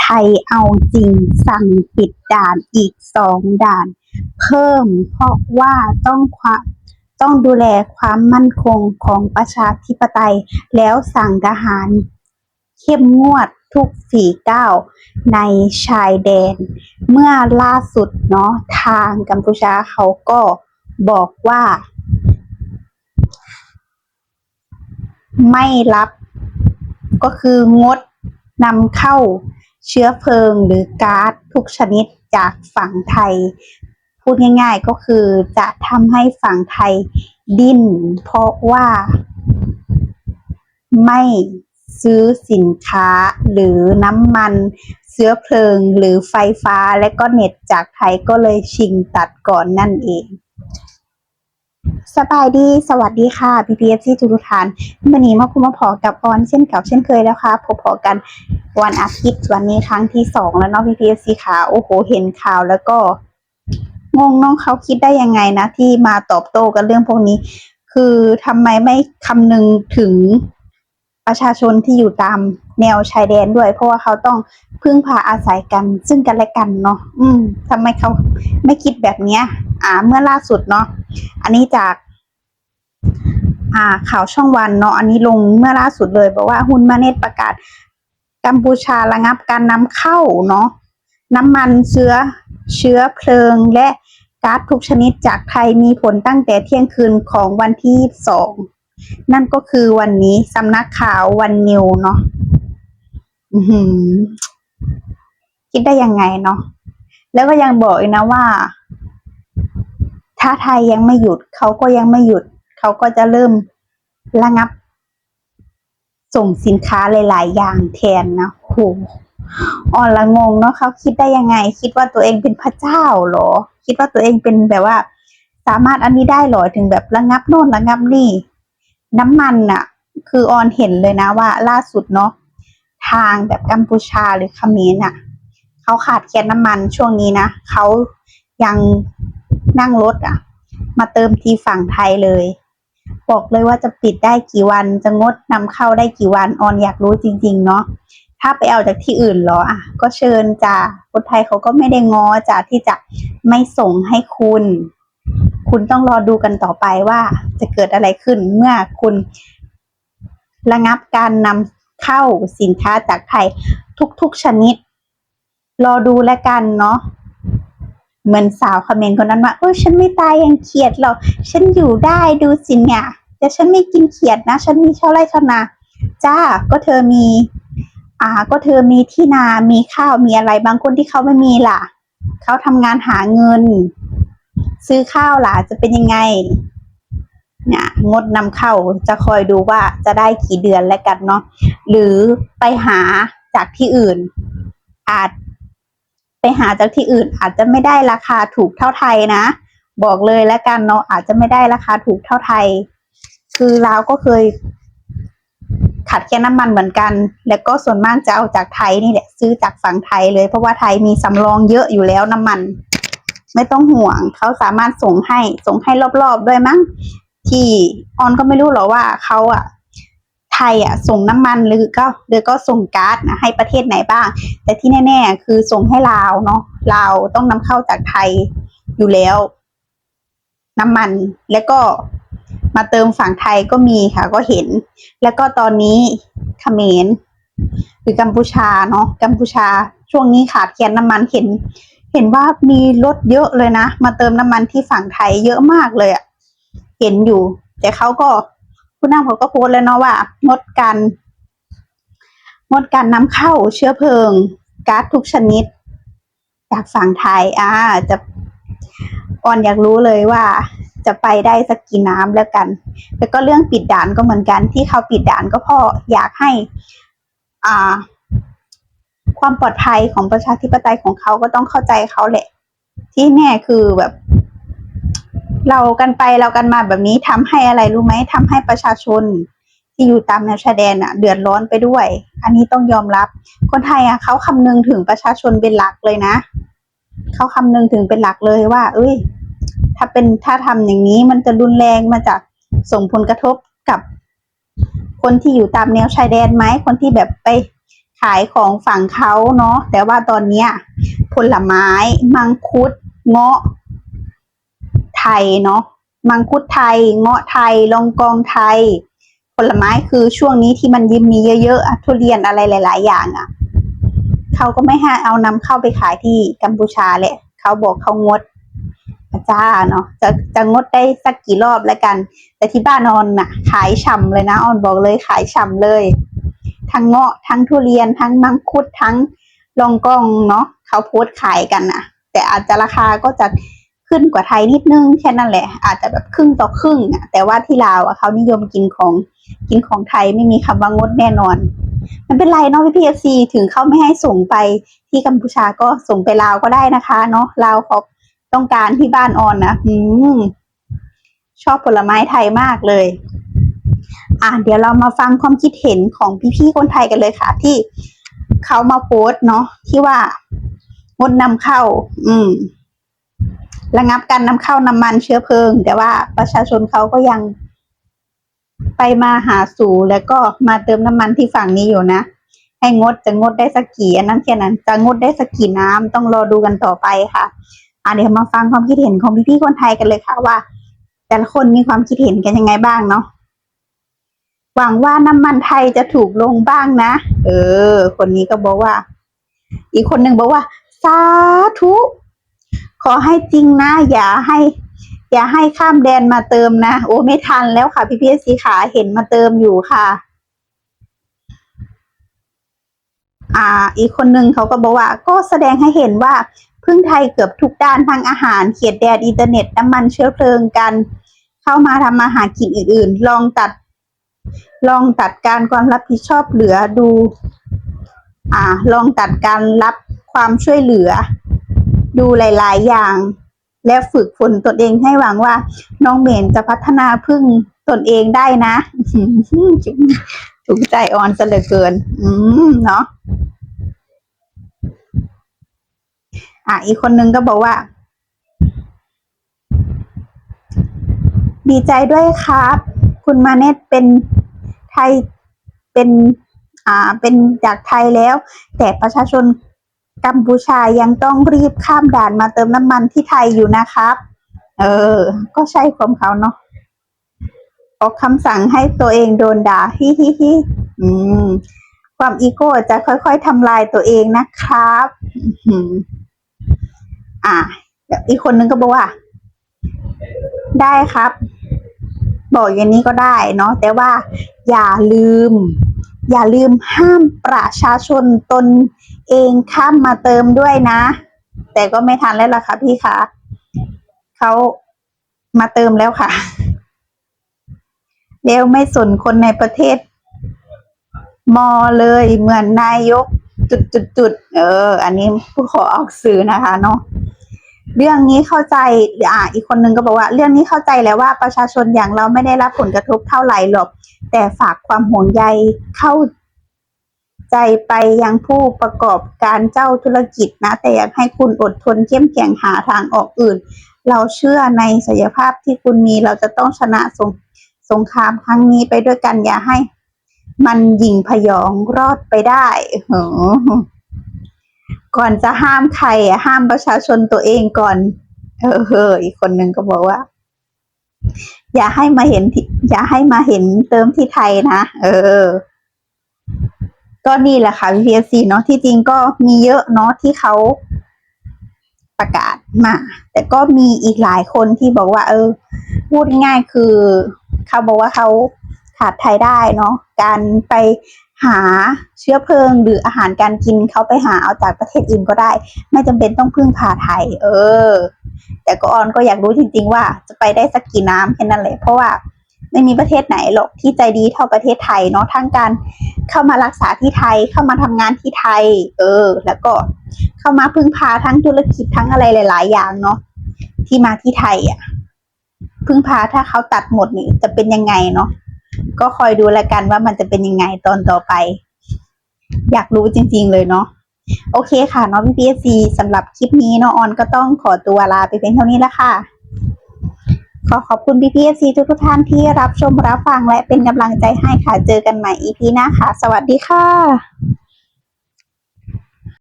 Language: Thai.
ไทยเอาจริงสั่งปิดด่านอีกสองด่าน เพิ่มเพราะว่าต้องความต้องดูแลความมั่นคงของประชาธิปไตย แล้วสั่งทหาร เข้มงวดทุกฝีก้าวในชายแดน เมื่อล่าสุดเนาะทางกัมพูชาเขาก็บอกว่า ไม่รับก็คืองดนำเข้า เชื้อเพลิงหรือก๊าซทุกชนิดจากฝั่งไทย พูดง่าย ๆก็คือจะทำให้ฝั่งไทยดิ้น เพราะว่า ไม่ซื้อสินค้าหรือน้ำมันเชื้อเพลิงหรือไฟฟ้าและก็เน็ตจากไทยก็เลยชิงตัดก่อนนั่นเองสบายดี สวัสดีค่ะ PPFC ทุกท่านวันนี้มาคุมมาพอกับออนเช่นเก่าเช่นเคยแล้วค่ะพบพอกัน วันอาทิตย์วันนี้ครั้งที่สองแล้วเนาะ PPFC ค่ะโอ้โห เห็นข่าวแล้วก็ งงน้องเขาคิดได้ยังไงนะ ที่มาตอบโต้กันเรื่องพวกนี้ คือทำไมไม่คำนึงถึงประชาชนที่อยู่ตามแนวชายแดนด้วย เพราะว่าเขาต้องพึ่งพาอาศัยกัน ซึ่งกันและกันเนาะอืมทำไมเขาไม่คิดแบบเนี้ย อ่า เมื่อล่าสุดเนาะอันนี้จากอ่าข่าวช่องวันเนาะอันนี้ลงเมื่อล่าสุดเลยบอกว่าฮุนมาเนตประกาศ กัมพูชาระงับการนำเข้าเนาะน้ำมันเชื้อเชื้อเพลิงและก๊าซทุกชนิดจากไทยมีผลตั้งแต่เที่ยงคืนของวันที่ 22 นั่นก็คือวันนี้สำนักข่าววันนิวเนาะคิดได้ยังไงเนาะแล้วก็ยังบอกอีกนะว่า ถ้าไทยยังไม่หยุด เขาก็ยังไม่หยุด เขาก็จะเริ่มระงับ ส่งสินค้าหลาย ๆ อย่างแทนนะโหอ่อนละงงเนาะเขาคิดได้ยังไง คิดว่าตัวเองเป็นพระเจ้าเหรอ คิดว่าตัวเองเป็นแบบว่า สามารถอันนี้ได้เหรอถึงแบบระงับโน่นระงับนี่ น้ำมันน่ะคือออนเห็นเลยนะว่า ล่าสุดเนาะทางแบบกัมพูชาหรือเขมรน่ะเขาขาดแคลนน้ำมันช่วงนี้นะเขายังนั่งรถอะมาเติมที่ฝั่งไทยเลย บอกเลยว่าจะปิดได้กี่วันจะงดนำเข้าได้กี่วันออนอยากรู้จริง ๆ เนาะถ้าไปเอาจากที่อื่นเหรออะก็เชิญจ้าคนไทยเขาก็ไม่ได้ง้อจ้าที่จะไม่ส่งให้คุณ คุณต้องรอดูกันต่อไปว่าจะเกิดอะไรขึ้นเมื่อคุณระงับการนำเข้าสินค้าจากไทยทุกๆชนิด รอดูแล้วกันเนาะเหมือนสาวคอมเมนต์คนนั้นว่าเออฉันไม่ตายยังเขียดหรอกฉันอยู่ได้ดูสิเนี่ย แต่ฉันไม่กินเขียดนะ ฉันมีชาวไร่ชาวนา จ้าก็เธอมี อ่า ก็เธอมีที่นามีข้าวมีอะไรบางคนที่เขาไม่มีล่ะ เขาทำงานหาเงิน ซื้อข้าวล่ะจะเป็นยังไงเนี่ยงดนำเข้าจะคอยดูว่าจะได้กี่เดือนแล้วกันเนาะหรือไปหาจากที่อื่น อาจ ไปหาจากที่อื่น อาจจะไม่ได้ราคาถูกเท่าไทยนะ บอกเลยแล้วกันเนาะอาจจะไม่ได้ราคาถูกเท่าไทย คือเราวก็เคยขัดแคลนน้ำมันเหมือนกัน แล้วก็ส่วนมากจะเอาจากไทยนี่แหละ ซื้อจากฝั่งไทยเลย เพราะว่าไทยมีสำรองเยอะอยู่แล้วน้ำมัน ไม่ต้องห่วง เขาสามารถส่งให้ ส่งให้รอบๆด้วยมั้ง ที่ออนก็ไม่รู้หรอว่าเขาอะไทยอะส่งน้ำมันหรือก็หรือก็ส่งก๊าซนะให้ประเทศไหนบ้าง แต่ที่แน่ๆ คือส่งให้ลาวเนาะ ลาวต้องนำเข้าจากไทยอยู่แล้ว น้ำมัน แล้วก็ มาเติมฝั่งไทยก็มีค่ะก็เห็น แล้วก็ตอนนี้เขมรหรือกัมพูชาเนาะกัมพูชาช่วงนี้ขาดแคลนน้ำมันเห็น เห็นว่ามีรถเยอะเลยนะ มาเติมน้ำมันที่ฝั่งไทยเยอะมากเลยอะเห็นอยู่ แต่เขาก็ผู้นำเขาก็โพสต์แล้วเนาะว่างดการงดการนำเข้าเชื้อเพลิงก๊าซทุกชนิด จากฝั่งไทยอ่าจะก่อนอยากรู้เลยว่า จะไปได้สักกี่น้ำแล้วกัน แล้วก็เรื่องปิดด่านก็เหมือนกันที่เขาปิดด่านก็เพราะอยากให้ อ่า ความปลอดภัยของประชาธิปไตยของเขาก็ต้องเข้าใจเขาแหละ ที่แน่คือแบบ เรากันไปเรากันมาแบบนี้ทำให้อะไรรู้ไหมทำให้ประชาชนที่อยู่ตามแนวชายแดนอะ เดือดร้อนไปด้วย อันนี้ต้องยอมรับ คนไทยอะเขาคำนึงถึงประชาชนเป็นหลักเลยนะเขาคำนึงถึงเป็นหลักเลยว่า เอ้ย ถ้าเป็นถ้าทำอย่างนี้มันจะรุนแรงมันจะส่งผลกระทบกับคนที่อยู่ตามแนวชายแดนไหมคนที่แบบไปขายของฝั่งเขาเนาะแต่ว่าตอนเนี้ยผลไม้มังคุด เงาะ ไทยเนาะมังคุดไทย เงาะไทยลองกองไทย ผลไม้คือช่วงนี้ที่มันยิ้มมีเยอะๆทุเรียนอะไรหลาย ๆ อย่างอะเขาก็ไม่ให้เอานำเข้าไปขายที่กัมพูชาแหละเขาบอกเขางด จ้าเนาะจะจะงดได้สักกี่รอบแล้วกัน แต่ที่บ้านออนน่ะ ขายฉ่ำเลยนะออนบอกเลยขายฉ่ำเลย ทั้งเงาะทั้งทุเรียนทั้งมังคุดทั้งลองกองเนาะเขาโพสขายกันน่ะ แต่อาจจะราคาก็จะขึ้นกว่าไทยนิดนึงแค่นั้นแหละ อาจจะแบบครึ่งต่อครึ่งอะแต่ว่าที่ลาวอะเขานิยมกินของกินของไทยไม่มีคำว่างดแน่นอน มันเป็นไรเนาะพี่พีเอซีถึงเขาไม่ให้ส่งไปที่กัมพูชาก็ส่งไปลาวก็ได้นะคะ เนาะลาวเขา ต้องการที่บ้านออนนะอืมชอบผลไม้ไทยมากเลย อะเดี๋ยวเรามาฟังความคิดเห็นของพี่ๆคนไทยกันเลยค่ะ ที่เขามาโพสเนาะที่ว่างดนำเข้า อืม ระงับการนำเข้าน้ำมันเชื้อเพลิง แต่ว่าประชาชนเขาก็ยังไปมาหาสู่แล้วก็มาเติมน้ำมันที่ฝั่งนี้อยู่นะให้งดจะงดได้สักกี่อันนั้นแค่นั้นจะงดได้สักกี่น้ำต้องรอดูกันต่อไปค่ะ อะเดี๋ยวมาฟังความคิดเห็นของพี่ๆคนไทยกันเลยค่ะว่า แต่ละคนมีความคิดเห็นกันยังไงบ้างเนาะหวังว่าน้ำมันไทยจะถูกลงบ้างนะ เออ คนนี้ก็บอกว่า อีกคนหนึ่งบอกว่า สาธุ ขอให้จริงนะ อย่าให้ อย่าให้ข้ามแดนมาเติมนะ โอ้ไม่ทันแล้วค่ะ พี่พีสีขาเห็นมาเติมอยู่ค่ะ อ่า อีกคนหนึ่งเขาก็บอกว่า ก็แสดงให้เห็นว่า พึ่งไทยเกือบทุกด้านทางอาหารเขียดแดนอินเทอร์เน็ตน้ำมันเชื้อเพลิงกัน เข้ามาทำมาหากินอื่น ๆ ลองตัด ลองตัดการความรับผิดชอบเหลือดู อ่า ลองตัดการรับความช่วยเหลือ ดูหลาย ๆ อย่าง และฝึกฝนตนเองให้หวังว่า น้องเมนจะพัฒนาพึ่งตนเองได้นะถูกใจออนซะเหลือเกิน อืมเนาะ อะอีกคนนึงก็บอกว่า ดีใจด้วยครับ คุณมาเนตเป็นไทยเป็นอ่าเป็นจากไทยแล้ว แต่ประชาชนกัมพูชายังต้องรีบข้ามด่านมาเติมน้ำมันที่ไทยอยู่นะครับ เออ ก็ใช่ความเขาเนาะออกคำสั่งให้ตัวเองโดนด่าฮิฮิฮิอืม ความอีโก้จะค่อยๆทำลายตัวเองนะครับ อ่าอีกคนนึงก็บอกว่า ได้ครับ บอกอย่างนี้ก็ได้เนาะแต่ว่าอย่าลืม อย่าลืมห้ามประชาชนตนเองข้ามมาเติมด้วยนะ แต่ก็ไม่ทันแล้วล่ะค่ะพี่คะเขามาเติมแล้วค่ะ แล้วไม่สนคนในประเทศ มอเลยเหมือนนายกจุดจุดจุดเออ อันนี้ผู้ขอออกสื่อนะคะเนาะ เรื่องนี้เข้าใจอ่าอีกคนนึงก็บอกว่า เรื่องนี้เข้าใจแล้วว่าประชาชนอย่างเราไม่ได้รับผลกระทบเท่าไหร่หรอก แต่ฝากความห่วงใยเข้าใจไปยังผู้ประกอบการเจ้าธุรกิจนะ แต่อยากให้คุณอดทนเข้มแข็งหาทางออกอื่น เราเชื่อในศักยภาพที่คุณมีเราจะต้องชนะสงสงครามครั้งนี้ไปด้วยกันอย่าให้ มันยิงพยองรอดไปได้โอ้ ก่อนจะห้ามใครอะห้ามประชาชนตัวเองก่อน เออเอออีกคนหนึ่งก็บอกว่า อย่าให้มาเห็นที่อย่าให้มาเห็นเติมที่ไทยนะเออ ก็นี่แหละค่ะ VPC เนาะที่จริงก็มีเยอะเนาะที่เขาประกาศมา แต่ก็มีอีกหลายคนที่บอกว่า เออ พูดง่ายคือเขาบอกว่าเขาขาดไทยได้เนาะการไป หาเชื้อเพลิงหรืออาหารการกินเขาไปหาเอาจากประเทศอื่นก็ได้ ไม่จำเป็นต้องพึ่งพาไทย เออ แต่ก็ออนก็อยากรู้จริง ๆ ว่าจะไปได้สักกี่น้ำแค่นั้นแหละเพราะว่าไม่มีประเทศไหนหรอกที่ใจดีเท่าประเทศไทยเนาะทั้งการเข้ามารักษาที่ไทยเข้ามาทำงานที่ไทย เออ แล้วก็เข้ามาพึ่งพาทั้งธุรกิจทั้งอะไรหลาย ๆ อย่างเนาะที่มาที่ไทยอะพึ่งพาถ้าเขาตัดหมดนี่จะเป็นยังไงเนาะ ก็คอยดูแลกันว่ามันจะเป็นยังไงตอนต่อไป อยากรู้จริง ๆ เลยเนาะโอเคค่ะเนาะพี่พีเอซีสำหรับคลิปนี้น้องออนก็ต้องขอตัวลาไปเพียงเท่านี้แล้วค่ะ ขอขอบคุณพี่พีเอซีทุกๆท่านที่รับชมรับฟังและเป็นกำลังใจให้ค่ะเจอกันใหม่ EP หน้าค่ะ สวัสดีค่ะ